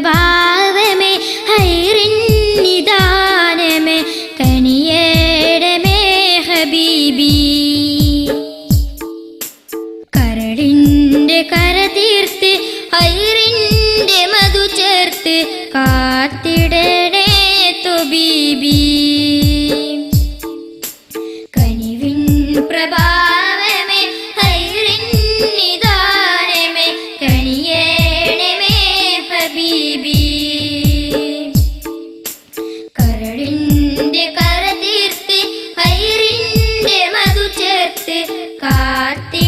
പ്രഭാവമേ ഹൈറിൻ നിദാനമേ കനിയേടമേ ഹബീബി. കരളിന്റെ കര തീർത്ത് ഹൈറിന്റെ മധു ചേർത്ത് കാത്തിടണേ ചേർത്ത്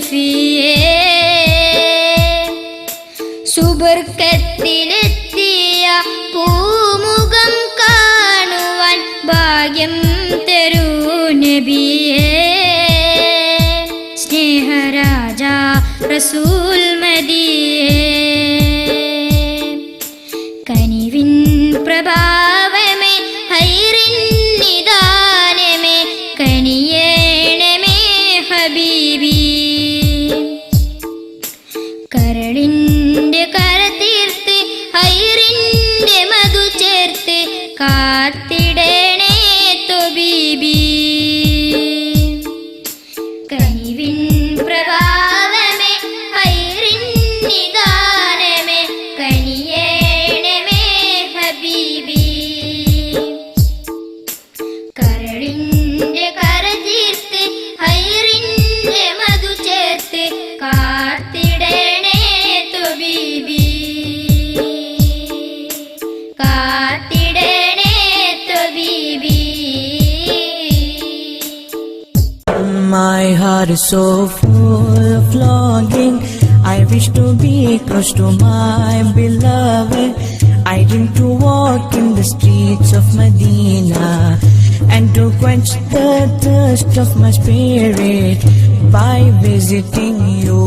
ഷഫിയേ സുബർക്കത്തിലെത്തിയ പൂമുഖം കാണുവാൻ ഭാഗ്യം തരൂ നബിയേ. സ്നേഹരാജ റസൂൽ മദിയേ. കനിവിൻ ചേർത്ത് My heart is so full of longing. I wish to be close to my beloved. I dream to walk in the streets of Medina and to quench the thirst of my spirit by visiting you,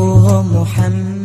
Muhammad.